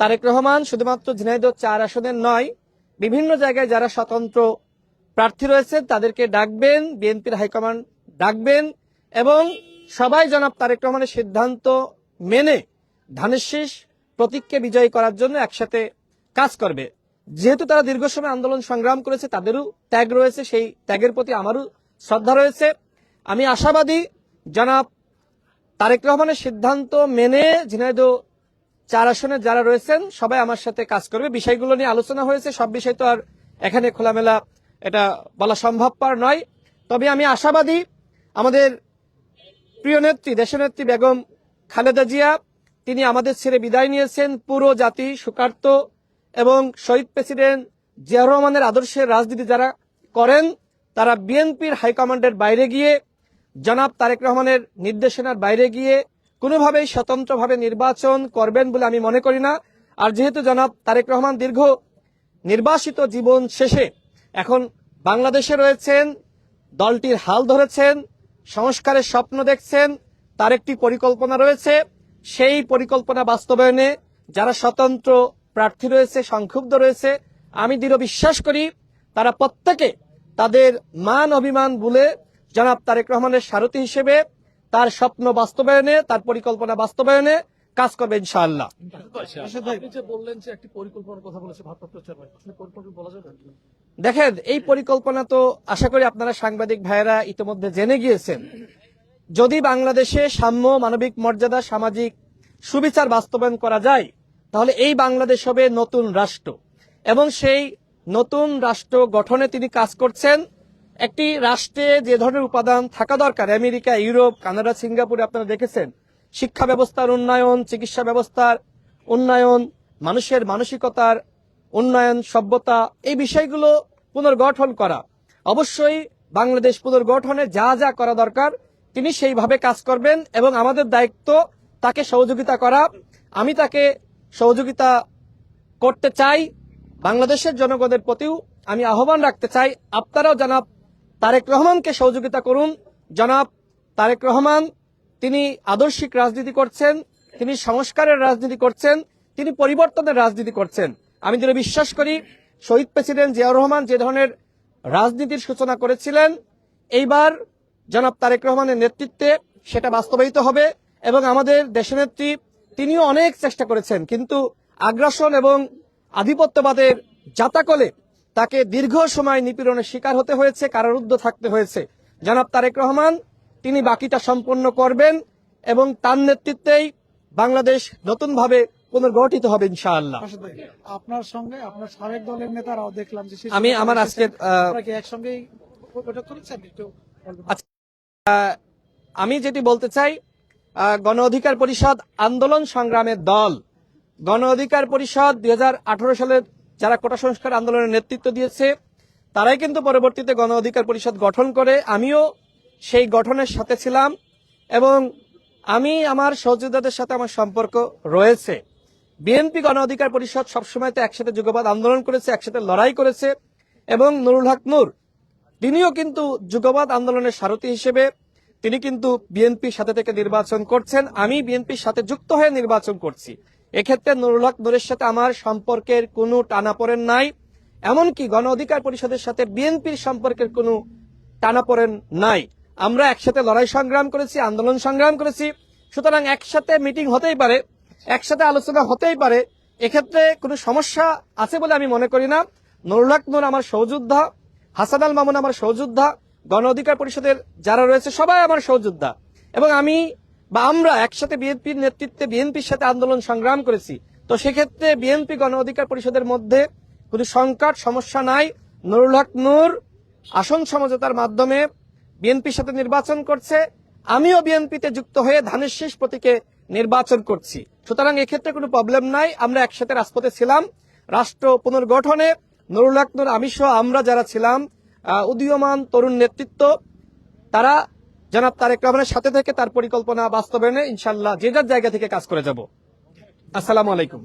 তারেক রহমান শুধুমাত্র ঝিনাইদহ চার আসনের নয়, বিভিন্ন জায়গায় যারা স্বতন্ত্র প্রার্থী রয়েছে তাদেরকে ডাকবেন, বিএনপির হাইকমান্ড ডাকবেন এবং সবাই জনাব তারেক রহমানের সিদ্ধান্ত মেনে ধানের শীষ প্রতীককে বিজয়ী করার জন্য একসাথে কাজ করবে। যেহেতু তারা দীর্ঘ সময় আন্দোলন সংগ্রাম করেছে, তাদেরও ত্যাগ রয়েছে, সেই ত্যাগের প্রতি আমারও শ্রদ্ধা রয়েছে। আমি আশাবাদী জনাব তারেক রহমানের সিদ্ধান্ত মেনে ঝিনাইদহ চার আসনে যারা রয়েছেন, সবাই আমার সাথে কাজ করবে। বিষয়গুলো নিয়ে আলোচনা হয়েছে, সব বিষয় তো আর এখানে খোলামেলা এটা বলা সম্ভবপর নয়। তবে আমি আশাবাদী আমাদের প্রিয় নেত্রী, দেশনেত্রী বেগম খালেদা জিয়া, তিনি আমাদের ছেড়ে বিদায় নিয়েছেন। পুরো জাতি সুকার্ত এবং শহীদ প্রেসিডেন্ট জিয়া রহমানের আদর্শের রাজনীতি যারা করেন, তারা বিএনপির হাইকমান্ডের বাইরে গিয়ে, জনাব তারেক রহমানের নির্দেশনার বাইরে গিয়ে কোনোভাবেই স্বতন্ত্রভাবে নির্বাচন করবেন বলে আমি মনে করি না। আর যেহেতু জনাব তারেক রহমান দীর্ঘ নির্বাসিত জীবন শেষে এখন বাংলাদেশে রয়েছেন, দলটির হাল ধরেছেন, সংস্কারের স্বপ্ন দেখছেন, তার একটি পরিকল্পনা রয়েছে। সেই পরিকল্পনা বাস্তবায়নে যারা স্বতন্ত্র প্রার্থী রয়েছে, সংক্ষুব্ধ রয়েছে, আমি দৃঢ় বিশ্বাস করি তারা প্রত্যেকে তাদের মান অভিমান বলে জনাব তারেক রহমানের সারথী হিসেবে তার স্বপ্ন বাস্তবায়নে তার পরিকল্পনা বাস্তবায়নে কাজ করবে ইনশাআল্লাহ। বললেন যে একটি পরিকল্পনার কথা বলেছে ভারপ্রাপ্ত চেয়ারম্যান আসলে পরিকল্পনা বলা যাবে? দেখেন এই পরিকল্পনা তো আশা করি আপনারা সাংবাদিক ভাইয়েরা ইতিমধ্যে জেনে গিয়েছেন। যদি বাংলাদেশে সাম্য মানবিক মর্যাদা সামাজিক সুবিচার বাস্তবায়ন করা যায় তাহলে এই বাংলাদেশ হবে নতুন রাষ্ট্র। এবং সেই নতুন রাষ্ট্র গঠনে তিনি কাজ করছেন একটি রাষ্ট্রে যে ধরনের উপাদান থাকা দরকার, আমেরিকা, ইউরোপ, কানাডা, সিঙ্গাপুরে আপনারা দেখেছেন, শিক্ষা ব্যবস্থার উন্নয়ন, চিকিৎসা ব্যবস্থার উন্নয়ন, মানুষের মানসিকতার উন্নয়ন, সভ্যতা, এই বিষয়গুলো পুনর্গঠন করা। অবশ্যই বাংলাদেশ পুনর্গঠনে যা যা করা দরকার, তিনি সেইভাবে কাজ করবেন এবং আমাদের দায়িত্ব তাকে সহযোগিতা করা। আমি তাকে সহযোগিতা করতে চাই, বাংলাদেশের জনগণের প্রতিও আমি আহ্বান রাখতে চাই। আপনারাও জনাব তারেক রহমানকে সহযোগিতা করুন। জনাব তারেক রহমান, তিনি আদর্শিক রাজনীতি করছেন, তিনি সংস্কারের রাজনীতি করছেন, তিনি পরিবর্তনের রাজনীতি করছেন। আমি দৃঢ় বিশ্বাস করি, শহীদ প্রেসিডেন্ট জিয়াউর রহমান যে ধরনের রাজনীতির সূচনা করেছিলেন, এইবার জনাব তারেক রহমানের নেতৃত্বে সেটা বাস্তবায়িত হবে এবং আমাদের দেশনেত্রী তিনিও অনেক চেষ্টা করেছেন, কিন্তু আগ্রাসন এবং আধিপত্যবাদের জাতাকলে তাকে দীর্ঘ সময় নিপীড়নের শিকার হতে হয়েছে কারারুদ্ধ থাকতে হয়েছে। জনাব তারেক রহমান তিনি বাকিটা সম্পন্ন করবেন এবং তার নেতৃত্বেই বাংলাদেশ নতুনভাবে পুনর্গঠিত হবে ইনশাআল্লাহ। আপনার সঙ্গে আপনার সাবেক দলের নেতারাও দেখলাম যে আমি আমার আজকে? আচ্ছা, আমি যেটি বলতে চাই গণ অধিকার পরিষদ আন্দোলন সংগ্রামের দল। গণ অধিকার পরিষদ দুই হাজার আঠারো সালের যারা কোটা সংস্কার আন্দোলনের নেতৃত্ব দিয়েছে, তারাই কিন্তু পরবর্তীতে গণ অধিকার পরিষদ গঠন করে, আমিও সেই গঠনের সাথে ছিলাম এবং আমি আমার সহযোদ্ধাদের সাথে আমার সম্পর্ক রয়েছে। বিএনপি গণ অধিকার পরিষদ সবসময় তো একসাথে যুগবাদ আন্দোলন করেছে, একসাথে লড়াই করেছে এবং নুরুল হক নূর, তিনিও কিন্তু যুগবাদ আন্দোলনের সারথী হিসেবে তিনি কিন্তু বিএনপির সাথে থেকে নির্বাচন করছেন। আমি বিএনপির সাথে যুক্ত হয়ে নির্বাচন করছি। এক্ষেত্রে নুরুল হক নূরের সাথে আমার সম্পর্কের কোনো টানাপোড়েন নাই, এমনকি গণ অধিকার পরিষদের সাথে বিএনপির সম্পর্কের কোনো টানাপোড়েন নাই। আমরা একসাথে লড়াই সংগ্রাম করেছি, আন্দোলন সংগ্রাম করেছি, সুতরাং একসাথে মিটিং হতেই পারে, একসাথে আলোচনা হতেই পারে, এক্ষেত্রে কোনো সমস্যা আছে বলে আমি মনে করি না। নুরুল হক নূর আমার সহযোদ্ধা, হাসান আল মামুন আমার সহযোদ্ধা, গণ অধিকার পরিষদের যারা রয়েছে সবাই আমার সহযোদ্ধা। এবং আমি বা আমরা একসাথে বিএনপির নেতৃত্বে বিএনপির সাথে আন্দোলন সংগ্রাম করেছি, তো সেক্ষেত্রে বিএনপি গণ অধিকার পরিষদের মধ্যে কোনো সংকট, সমস্যা নাই। নুরুল হক নূর আসন সমঝোতার মাধ্যমে বিএনপির সাথে নির্বাচন করছে। আমিও বিএনপিতে যুক্ত হয়ে ধানের শেষ প্রতীকে নির্বাচন করছি। সুতরাং এক্ষেত্রে কোনো প্রবলেম নাই, আমরা একসাথে রাজপথে ছিলাম। রাষ্ট্র পুনর্গঠনে নুরুল হক নূর, আমি সহ আমরা যারা ছিলাম উদীয়মান তরুণ নেতৃত্ব, তারা জনাব তারেক রহমানের সাথে থেকে তার পরিকল্পনা বাস্তবায়নে ইনশাল্লাহ যে যার জায়গা থেকে কাজ করে যাব। আসসালামু আলাইকুম।